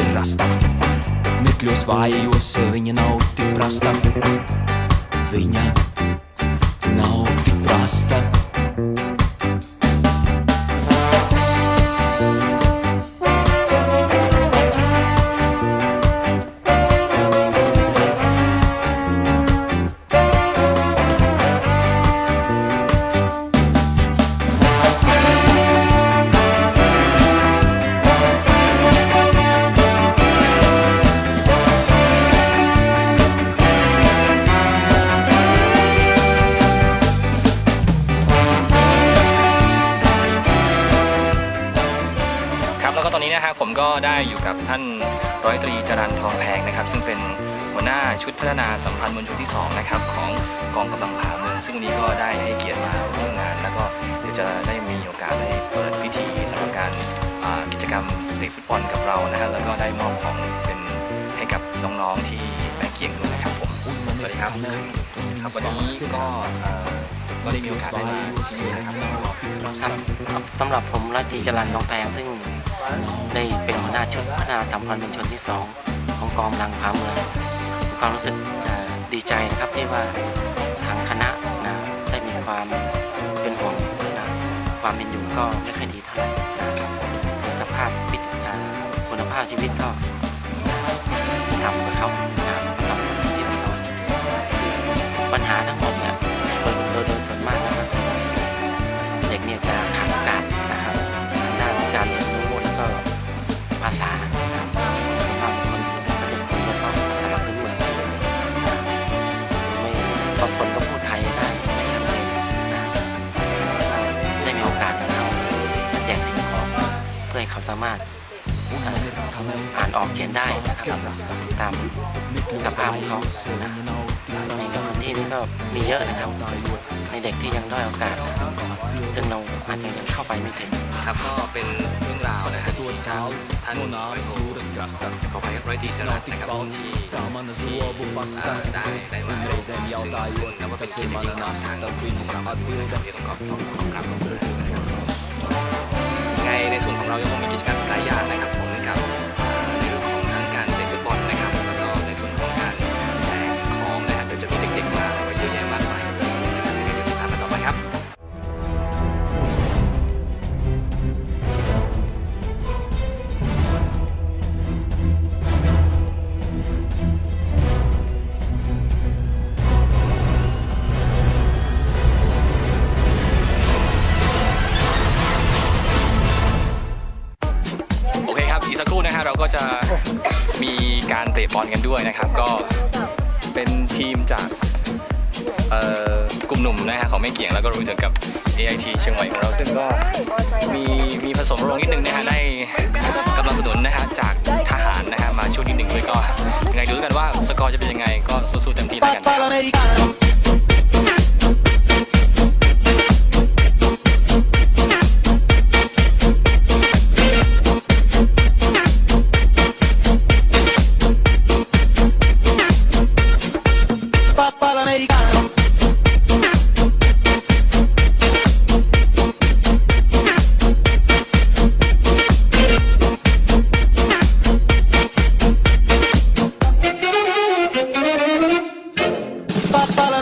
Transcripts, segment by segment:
ir rasta. Bet mirkļos vājos viņa nav tik prasta. Viņa 2 นะครับของกองกำลังผ่าเมือง ซึ่งวันนี้ก็ได้ให้เกียรติมาร่วมงาน แล้วก็เดี๋ยวจะได้มีโอกาสได้เปิดพิธีสำหรับการกิจกรรมเตะฟุตบอลกับเรานะครับแล้วก็ได้มอบของเป็นให้กับน้องๆที่แบกเกียงด้วยนะครับผมสวัสดีครับครับวันนี้ก็ก็ได้มีโอกาสได้มาที่นนะครับสำหรับผมราตรีจรันทองแพงซึ่งได้เป็นหัวหน้าชุดพัฒนาสัมพันธ์เป็นชนที่สองของกองกำลังพาเมืองความรู้สึก ดีใจนะครับที่ว่าทางคณะนะได้มีความเป็นห่วงนะความเป็นอยู่ก็ไม่ค่อยดีเท่าไหร่นะครับสภาพวิตนะคุณภาพชีวิตก็ทำกับเขานะต่ำกว่าที่พี่น้อยปัญหาทั้งหมด บางคนก็พูดไทยได้ไม่ชัดเจนนะได้มีโอกาสนะครับมาแจกสิ่งของเพื่อให้เขาสามารถอ่าอ่านออกเขียนได้นะครับตามสภาพของเขานะในพื้นที่นี้ก็มีเยอะนะครับ ในเด็กที่ยังด้อยโอกาสนะครับซึ่งเราอาจจะยังเข้าไปไม่ถึงครับก็เป็น รื่องราวนะฮะที่ทางท่านร้อยโทขอไปร้อยตรีจรันนะครับที่ที่อ่าได้ได้มาร่วมซึ่งซึ่งนับว่าเป็นเกียรติยิ่งกับทางกองทัพเรือนะครับที่ต้องขอบต้องขอบรับนะครับไงในส่วนของเรายังคงมีกิจกรรม รเตะบอลกันด้วยนะครับ ก็เป็นทีมจากเอ่อกลุ่มหนุ่มนะฮะของแม่เกียงแล้วก็รวมถึงกับ AIT เชียงใหม่ของเราซึ่งก็มีมีผสมโรงนิดนึงนะฮะได้กำลังสนุนนะฮะจากทหารนะฮะมาช่วยนิดนึงด้วยก็ยังไงดูกันว่าสกอร์จะเป็นยังไงก็สู้ๆเต็มที่แล้วกัน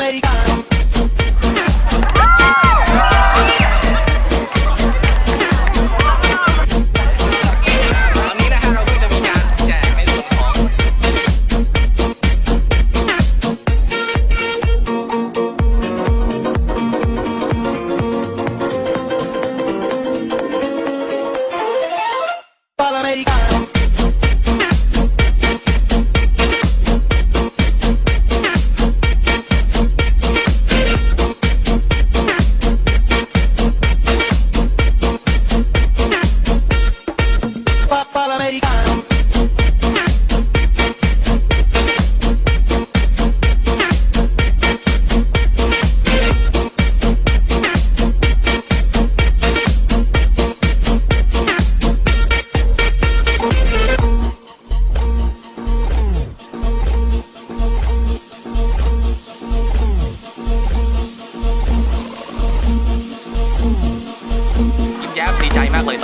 americano.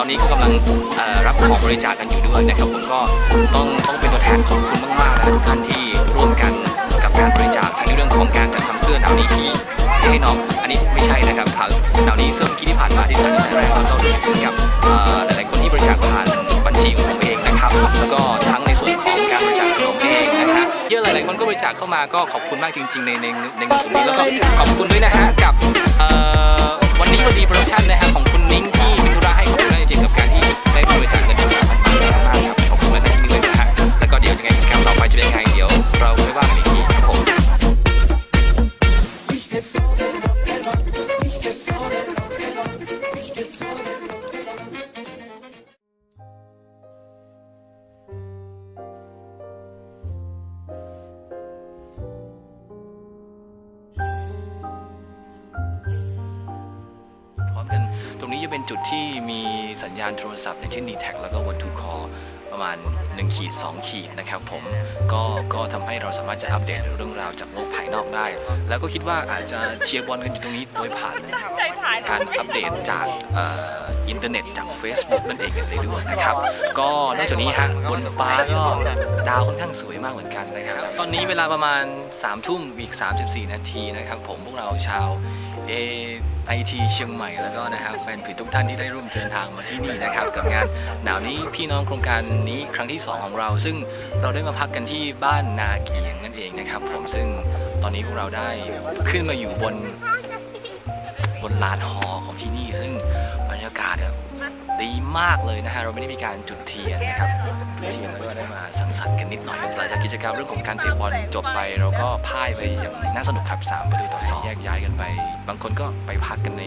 อนนี้ก็กำลังรับของบริจาคกันอยู่ด้วยนะครับผมก็ต้องต้องเป็นตัวแทนขอบคุณมากๆนะทุกท่านที่ร่วมกันกับการบริจาคทั้งในเรื่องของการจัดทำเสื้อหนาวนี้พี่ให้น้องอันนี้ไม่ใช่นะครับครับหนาวนี้เสื้อที่ผ่านมาที่สั่งแรกแล้วก็รวมถึงกับหลายๆคนที่บริจาคผ่านบัญชีของผมเองนะครับแล้วก็ทั้งในส่วนของการบริจาคขนมเองนะฮะเยอะหลายๆคนก็บริจาคเข้ามาก็ขอบคุณมากจริง ๆ ในในในเงินส่วนนี้แล้วก็ขอบคุณด้วยนะฮะกับวันนี้วันดีโปรดักชั่นนะฮะของคุณนิ้งที่เป็น กับการที่ได้บริจาคเงินจากสามพันบาทมากๆครับขอบคุณมากที่นี่เลยนะฮะแล้วก็เดี๋ยวยังไงกิจกรรมต่อไปจะเป็นยังไงเดี๋ยวเราค่อยว่า เป็นจุดที่มีสัญญาณโทรศัพท์ในเช่น d t แทแล้วก็ One to Call ประมาณ1ขีด2ขีดนะครับผมก็ก็ทำให้เราสามารถจะอัปเดตเรื่องราวจากโลกภายนอกได้ แล้วก็คิดว่าอาจจะเชียร์บอลกันอยู่ตรงนี้โดยผ่านการอัปเดตจากอินเทอร์เน็ตจาก Facebook นั่นเองกันเลยด้วยนะครับ ก็นอกจากนี้ฮะบนฟ้าก็ดาวค่อนข้างสวยมากเหมือนกันนะครับ ตอนนี้เวลาประมาณ3ทุ่มอีก 34 นาทีนะครับ ผมพวกเราชาวเอ ไอทีเชียงใหม่แล้วก็นะครับแฟนเพจทุกท่านที่ได้ร่วมเดินทางมาที่นี่นะครับกับงานหนาวนี้พี่น้องโครงการนี้ครั้งที่ 2 ของเรา ซึ่งเราได้มาพักกันที่บ้านนาเกียงนั่นเองนะครับ ผมซึ่งตอนนี้พวกเราได้ขึ้นมาอยู่บนบนลานหอของที่นี่ ซึ่งบรรยากาศเนี่ยดีมากเลยนะฮะเราไม่ได้มีการจุดเทียนนะครับ ทียนแล้วก็ได้มาสังสรรค์กันนิดหน่อยหลังจากกิจกรรมเรื่องของการเตะบอลจบไปเราก็พ่ายไปอย่างน่าสนุกครับสามประตูต่อสองแยกย้ายกันไป บางคนก็ไปพักกันใน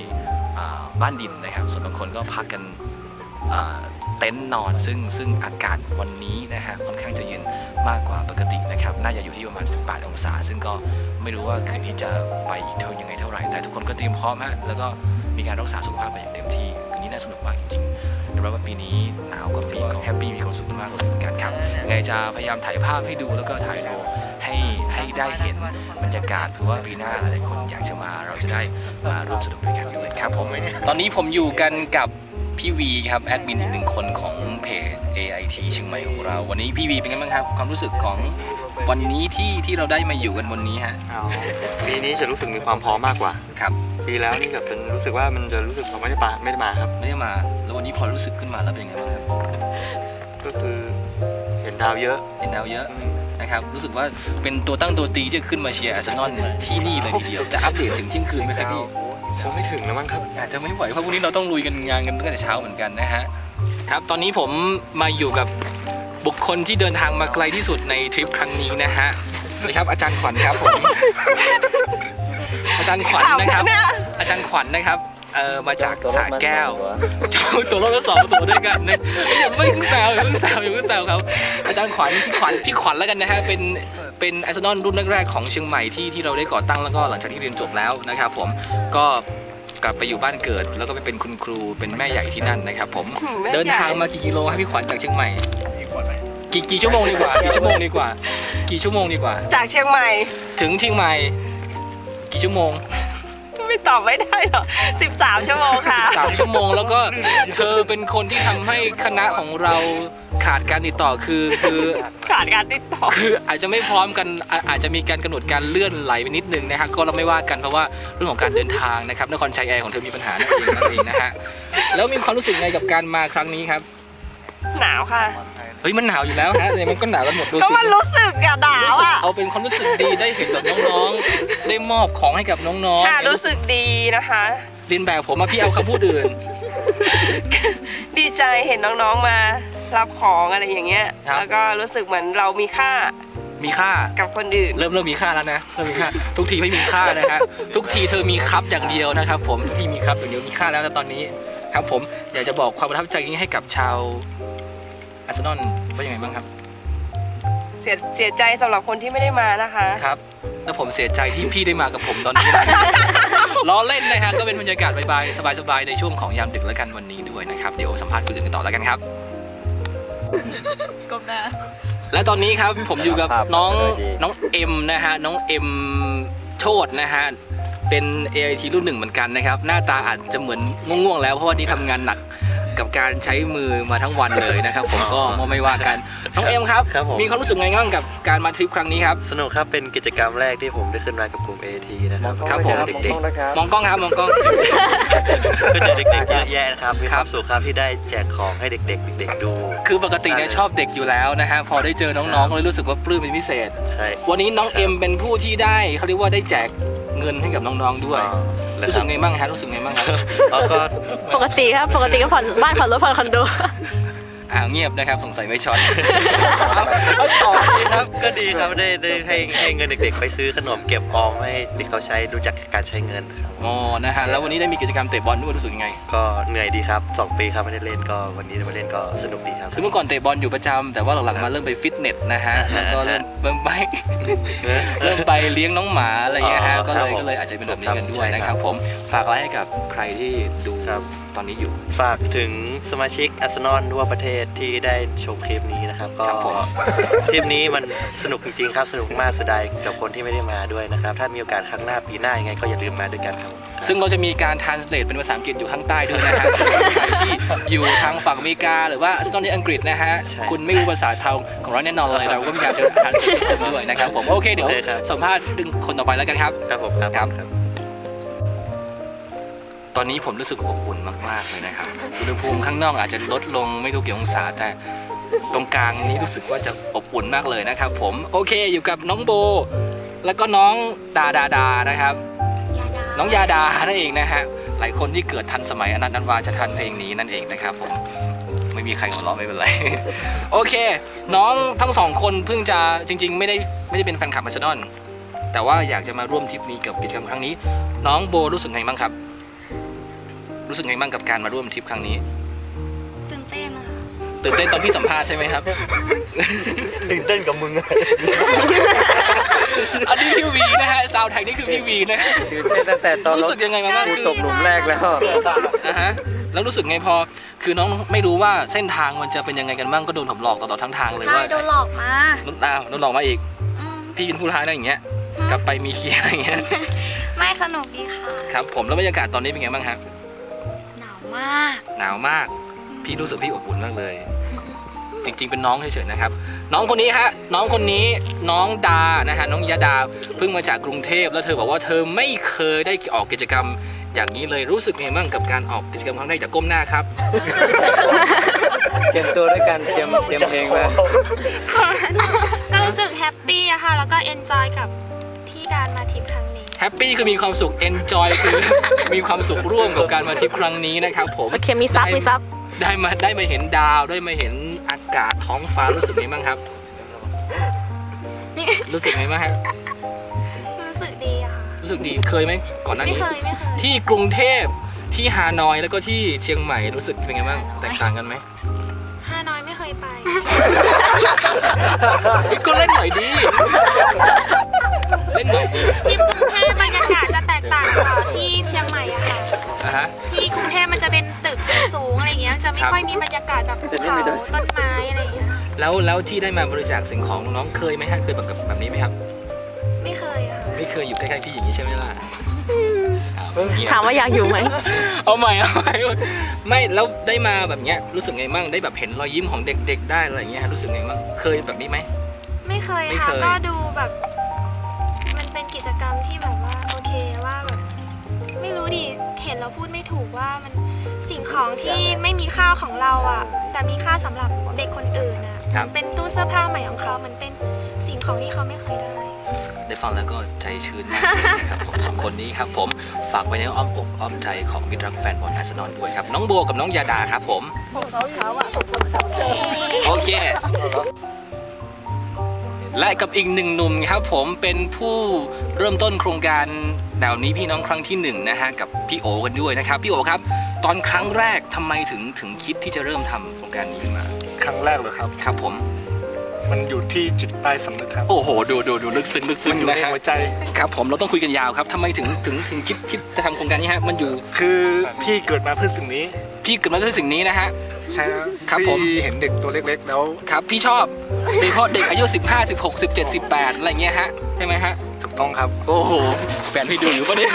บ้านดินนะครับ ส่วนบางคนก็พักกันเต็นท์นอนซึ่งซึ่งอากาศวันนี้นะฮะค่อนข้างจะเย็นมากกว่าปกตินะครับ น่าจะอยู่ที่ประมาณ 18 องศา ซึ่งก็ไม่รู้ว่าคืนนี้จะไปอีกเท่ายังไงเท่าไหร่ แต่ทุกคนก็เตรียมพร้อมฮะแล้วก็มีการรักษาสุขภาพไปอย่างเต็มที่คืนนี้น่าสนุกมากจริง ๆเดี๋ยวว่าปีนี้หนาวกว่าปีก็แฮปปี้มีความสุขมากเลยเหมือนกันครับยังไงจะพยายามถ่ายภาพให้ดูแล้วก็ถ่ายรูปให้ให้ได้เห็นบรรยากาศเพื่อว่าปีหน้าหลายๆคนอยากจะมาเราจะได้มาร่วมสนุกด้วยกันด้วยครับผมตอนนี้ผมอยู่กันกับพี่วีครับแอดมินอีกหนึ่งคนของเพจ AIT เชียงใหม่ของเรา วันนี้พี่วีเป็นไงบ้างครับ ความรู้สึกของวันนี้ที่ที่เราได้มาอยู่กันบนนี้ฮะเอาปีนี้จะรู้สึกมีความพร้อมมากกว่าครับ ปีแล้วนี่แบบเป็นรู้สึกว่ามันจะรู้สึกเราไม่ได้มาไม่ได้มาครับ ไม่ได้มา แล้ววันนี้พอรู้สึกขึ้นมาแล้วเป็นไงบ้างครับก็คือเห็นดาวเยอะเห็นดาวเยอะอืมนะครับรู้สึกว่าเป็นตัวตั้งตัวตีที่จะขึ้นมาเชียร์อาร์เซนอลที่นี่เลยทีเดียวจะอัปเดตถึงเที่ยงคืนไหมครับพี่คงไม่ถึงแล้วมั้งครับอาจจะไม่ไหวเพราะพรุ่งนี้เราต้องลุยกันงานกันตั้งแต่เช้าเหมือนกันนะฮะครับตอนนี้ผมมาอยู่กับบุคคลที่เดินทางมาไกลที่สุดในทริปครั้งนี้นะฮะสวัสดีครับอาจารย์ขวัญครับผม อาจารย์ขวัญนะครับ อาจารย์ขวัญนะครับเออมาจากสระแก้วเจ้าตัวรถก็สองตัวด้วยกันนะอย่าเพิ่งแซวอย่าเพิ่งแซวอย่าเพิ่งแซวครับอาจารย์ขวัญพี่ขวัญพี่ขวัญแล้วกันนะฮะเป็นเป็นไอซ์นอลรุ่นแรกๆของเชียงใหม่ที่ที่เราได้ก่อตั้งแล้วก็หลังจากที่เรียนจบแล้วนะครับผมก็กลับไปอยู่บ้านเกิด แล้วก็ไปเป็นคุณครูเป็นแม่ใหญ่ที่นั่นนะครับ ผมแม่ใหญ่เดินทางมากี่กิโลให้พี่ขวัญจากเชียงใหม่กี่กี่ชั่วโมงดีกว่ากี่ชั่วโมงดีกว่า กี่ชั่วโมงดีกว่า จากเชียงใหม่ ถึงเชียงใหม่ กี่ชั่วโมงไม่ตอบไม่ได้หรอ13 ชั่วโมงค่ะ สามชั่วโมงแล้วก็เธอเป็นคนที่ทำให้คณะของเราขาดการติดต่อคือคือ ขาดการติดต่อ คืออาจจะไม่พร้อมกันอาอาจจะมีการกำหนดการเลื่อนไหลไปนิดนึงนะฮะก็เราไม่ว่ากันเพราะว่าเรื่องของการเดินทางนะครับนครชัยแอร์ของเธอมีปัญหานั่นเองนั่นเองนะฮะแล้วมีความรู้สึกไงกับการมาครั้งนี้ครับ หนาวค่ะ เฮ้ยมันหนาวอยู่แล้วฮะแต่มันก็หนาวกันหมดดูก็สิมันรู้สึกอะหนาวรู้สึกอะเอาเป็นความรู้สึกดีได้เห็นแบบน้องๆ ได้มอบของให้กับน้องๆค่ะเนี่ยรู้สึกดีนะคะ เรียนแบบผมมาพี่เอาคำพูดอื่นดีใจเห็นน้องๆมารับของอะไรอย่างเงี้ยครับแล้วก็รู้สึกเหมือนเรามีค่ามีค่า กับคนอื่น เริ่มเริ่มมีค่าแล้วนะเริ่มมีค่าทุกทีไม่มีค่านะครับทุกทีเธอมีครับอย่างเดียวนะครับ ผมทุกทีมีครับอย่างเดียวมีค่าแล้วนะตอนนี้ ครับผมอยากจะบอกความประทับใจนี้ให้กับชาว อาร์เซนอลว่ายังไงบ้างครับ เสียเสียใจสำหรับคนที่ไม่ได้มานะคะ ครับ แล้วผมเสียใจที่พี่ได้มากับผมตอนนี้นะ ล้อเล่นนะฮะก็เป็นบรรยากาศบายๆสบายๆ ในช่วงของยามดึกแล้วกันวันนี้ด้วยนะครับ เดี๋ยวสัมภาษณ์คนอื่นกันต่อแล้วกันครับกบหน้า และตอนนี้ครับผมอยู่กับครับน้องสวัสดีน้องเอ็มนะฮะน้องเอ็มโชตนะฮะเป็น AIT รุ่นหนึ่งเหมือนกันนะครับ หน้าตาอาจจะเหมือนง่วงๆแล้วเพราะว่านี่ทำงานหนัก กับการใช้มือมาทั้งวันเลยนะครับ ผมก็ไม่ว่ากันน้องเอ็มครับครับผม มีความรู้สึกไงบ้างกับการมาทริปครั้งนี้ครับ สนุกครับเป็นกิจกรรมแรกที่ผมได้ขึ้นมากับกลุ่ม AT นะครับครับผม ก็เจอเด็กมองกล้องครับมองกล้องๆก็เจอเด็กๆเยอะแยะนะครับมีคครับวามสุขครับที่ได้แจกของให้เด็กๆเด็กๆดู คือปกติเนี่ยชอบเด็กอยู่แล้วนะฮะพอได้เจอน้องๆก็เลยรู้สึกว่าปลื้มเป็นพิเศษ ใช่วันนี้น้องเอ็มเป็นผู้ที่ได้เขาเรียกว่าได้แจกเงินให้กับน้องๆด้วย อ๋อ แล้วรู้คสึรักบไงบ้างฮะรู้สึกไงบ้างครับอ๋อก็ ปกติครับ ปกติก็ผ่อนบ้านผ่อนรถผ่อนคอนโด อ่าวเงียบนะครับสงสัยไม่ช็อตเอาต่อเลยครับก็ดีครับได้ได้ให้ให้เงินเด็กๆ ไปซื้อขนมเก็บออมให้เด็กเขาใช้รู้จักการใช้เงินครับอ๋อนะฮะแล้ววันนี้ได้มีกิจกรรมเตะบอลด้วยรู้สึกยังไง ก็เหนื่อยดีครับสองปีครับไม่ได้เล่นก็วันนี้ได้มาเล่นก็สนุกดีครับคือเมื่อก่อนเตะบอลอยู่ประจำแต่ว่าหลังๆมาเริ่มไปฟิตเนสนะฮะแล้วก็เริ่มเริ่มไปเริ่มไปเลี้ยงน้องหมาอะไรเงี้ยฮะก็เลยก็เลยอาจจะเป็นแบบนี้กันด้วยนะครับผมฝากอะไรให้กับใครที่ดูครับตอนนี้อยู่ ฝากถึงสมาชิกอาร์เซนอลทั่วประเทศที่ได้ชมคลิปนี้นะครับ ก็ครับผมคลิปนี้มันสนุกจริงๆครับสนุกมากเสียดายกับคนที่ไม่ได้มาด้วยนะครับ ถ้ามีโอกาสครั้งหน้าปีหน้ายังไงก็อย่าลืมมาด้วยกันครับ ซึ่งเราจะมีการ translate เป็นภาษาอังกฤษอยู่ข้างใต้ด้วยนะฮะใครที่อยู่ทางฝั่งอเมริกา หรือว่าตอนนี้อังกฤษนะฮะใช่ คุณไม่รู้ภาษาเทาของเราแน่นอนเลยเราก็พยายามจะ translate ให้คุณด้วยนะครับผมโอเคเดี๋ยวโอเคครับสัมภาษณ์ดึงคนต่อไปแล้วกันครับ ครับผมครับ ครับ ตอนนี้ผมรู้สึกอบอุ่นมากๆเลยนะครับอุณหภูมิข้างนอกอาจจะลดลงไม่รู้กี่องศาแต่ตรงกลางนี้รู้สึกว่าจะอบอุ่นมากเลยนะครับ ผมโอเคอยู่กับน้องโบ แล้วก็น้องดาดาดานะครับ น้องยาดานั่นเองนะฮะหลายคนที่เกิดทันสมัยอนันต์นันวาจะทันเพลงนี้นั่นเองนะครับผมไม่มีใครหัวเราะไม่เป็นไร โอเค น้องทั้งสองคนเพิ่งจะจริง ๆ ไม่ได้ไม่ได้เป็นแฟนคลับอาร์เซนอลแต่ว่าอยากจะมาร่วมทริปนี้กับกิจกรรมครั้งนี้ น้องโบรู้สึกไงบ้างครับ รู้สึกไงบ้างกับการมาร่วมทริปครั้งนี้ ตื่นเต้นนะคะตื่นเต้นตอนพี่สัมภาษณ์ใช่ไหมครับ ตื่นเต้นกับมึงอันนี้พี่วีนะฮะซาวแท็กนี่คือพี่วีนะตื่นเต้นตั้งแต่ตอนรู้สึกยังไงบ้างกูตกหลุมแรกแล้วอะฮะแล้วรู้สึกไงพอ คือน้องไม่รู้ว่าเส้นทางมันจะเป็นยังไงกันบ้างก็โดนผมหลอกตลอดทั้งทางเลยใช่ว่าโดนหลอกมาโดนอ้าวโดนหลอกมาอีก อืมพี่เป็นผู้ร้ายนะอย่างเงี้ย กลับไปมีเคลียร์อะไรอย่างเงี้ย ไม่สนุกดีค่ะ ครับผมแล้วบรรยากาศตอนนี้เป็นไงบ้างครับหนาว มาก หนาวมาก พี่รู้สึกพี่อบอุ่นมากเลย จริง ๆ เป็นน้องเฉยๆนะครับ น้องคนนี้ฮะ น้องคนนี้น้องดานะฮะน้องยาดาเพิ่งมาจากกรุงเทพแล้วเธอบอกว่าเธอไม่เคยได้ออกกิจกรรม อย่างนี้เลยรู้สึกไงบ้างกับการออกกิจกรรมครั้งแรกจากก้มหน้าครับ เตรียมตัวด้วยกันเตรียมเตรียมเพลงมา ก็รู้สึกแฮปปี้อะค่ะ แล้วก็เอนจอยกับ แฮปปี้คือมีความสุข enjoy คือมีความสุขร่วมกับการมาทริปครั้งนี้นะครับผมโอเคมีซับมีซับได้มาได้มาเห็นดาวได้มาเห็นอากาศท้องฟ้ารู้สึกไงบ้างครับนี่รู้สึกไงบ้างฮะรู้สึกดีอะค่ะรู้สึกดีเคยไหมก่อนหน้าไม่นี้เคยไม่เคยที่กรุงเทพที่ฮานอยแล้วก็ที่เชียงใหม่รู้สึกเป็นไงบ้างแตกต่างกันไหมฮานอยไม่เคยไปก็เล่นหน่อยดี เล่นหน่อยดีที่กรุงเทพบรรยากาศจะแตกต่างกว่าที่เชียงใหม่อะค่ะ นะฮะ ที่กรุงเทพมันจะเป็นตึกสูงๆอะไรเงี้ย จะไม่ครับค่อยมีบรรยากาศแบบภูเขาต้นไม้อะไรเงี้ย แล้วแล้วที่ได้มาบริจาคสิ่งของน้องเคยไหมฮะเคยแบบแบบนี้ไหมครับ ไม่เคยอะค่ะไม่เคยอยู่ใกล้ๆพี่อย่างนี้ใช่ไหมล่ะอ้าวเงียบ ถามว่าอยากอยู่ไหม เอาใหม่เอาใหม่ไม่แล้วได้มาแบบเนี้ยรู้สึกไงบ้างได้แบบเห็นรอยยิ้มของเด็ก ๆ ได้อะไรเงี้ยฮะรู้สึกไงบ้างเคยแบบนี้ไหม ไม่เคยไม่ค่ะ เคย ก็ดูแบบมันเป็น กิจกรรมที่แบบว่าโอเคว่าแบบไม่รู้ดิเห็นแล้วพูดไม่ถูกว่ามันสิ่งของที่ไม่มีค่าของเราอะ แต่มีค่าสำหรับเด็กคนอื่นอะครับ เป็นตู้เสื้อผ้าใหม่ของเขามันเป็นสิ่งของที่เขาไม่เคยได้ ได้ฟังแล้วก็ใจชื้นมากเลยครับผมสองคนนี้ครับผมฝากไว้ในอ้อมอกอ้อมใจของมิตรรักแฟนบอลอาร์เซนอลด้วยครับ น้องโบกับน้องยาดาครับผม โอเค และกับอีกหนึ่งหนุ่มครับผมเป็นผู้เริ่มต้นโครงการแนวนี้พี่น้องครั้งที่หนึ่งนะฮะกับพี่โอกันด้วยนะครับพี่โอครับ ตอนครั้งแรกทำไมถึงถึงคิดที่จะเริ่มทำโครงการนี้ขึ้นมา ครั้งแรกเลยครับครับผม มันอยู่ที่จิตใต้สำนึกครับ โอ้โหดูดูดูลึกซึ้งลึกซึ้มังนอยู่นะในฮะหัวใจครับผมเราต้องคุยกันยาวครับทำไมถึงถึงถึงคิดคิดจะทำโครงการนี้ฮะมันอยู่ คือพี่เกิดมาเพื่อสิ่งนี้ พี่เกิดมาด้วยสิ่งนี้นะฮะ ใช่ครับครับผม พี่เห็นเด็กตัวเล็กๆ แล้วครับพี่ชอบโดยเฉพาะเด็กอายุ 15 16 17 18 อะไรเงี้ยฮะใช่ไหมฮะ ถูกต้องครับ โอ้โห แฟนพี่ดูอยู่ปะเนี่ย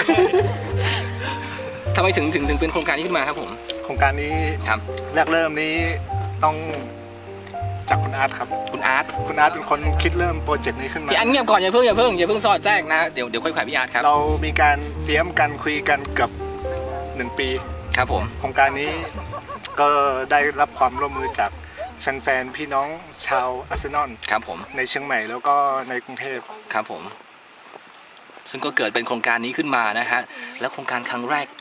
ทำไมถึงถึงถึงเป็นโครงการนี้ขึ้นมาครับผม โครงการนี้ครับ แรกเริ่มนี้ต้องจากคุณอาร์ตครับ คุณอาร์ต คุณอาร์ตเป็นคนคิดเริ่มโปรเจกต์นี้ขึ้นมา พี่อาร์ตเงียบก่อนอย่าเพิ่งอย่าเพิ่งอย่าเพิ่งสอดแทรกนะ เดี๋ยวเดี๋ยวค่อยคุยกับพี่อาร์ตครับ เรามีการเตรียมกันคุยกันเกือบหนึ่งปี ครับผม โครงการนี้ ก็ได้รับความร่วมมือจากแฟนๆพี่น้องชาวอาร์เซนอลครับผมในเชียงใหม่แล้วก็ในกรุงเทพ ครับผม ซึ่งก็เกิดเป็นโครงการนี้ขึ้นมานะฮะ แล้วโครงการครั้งแรก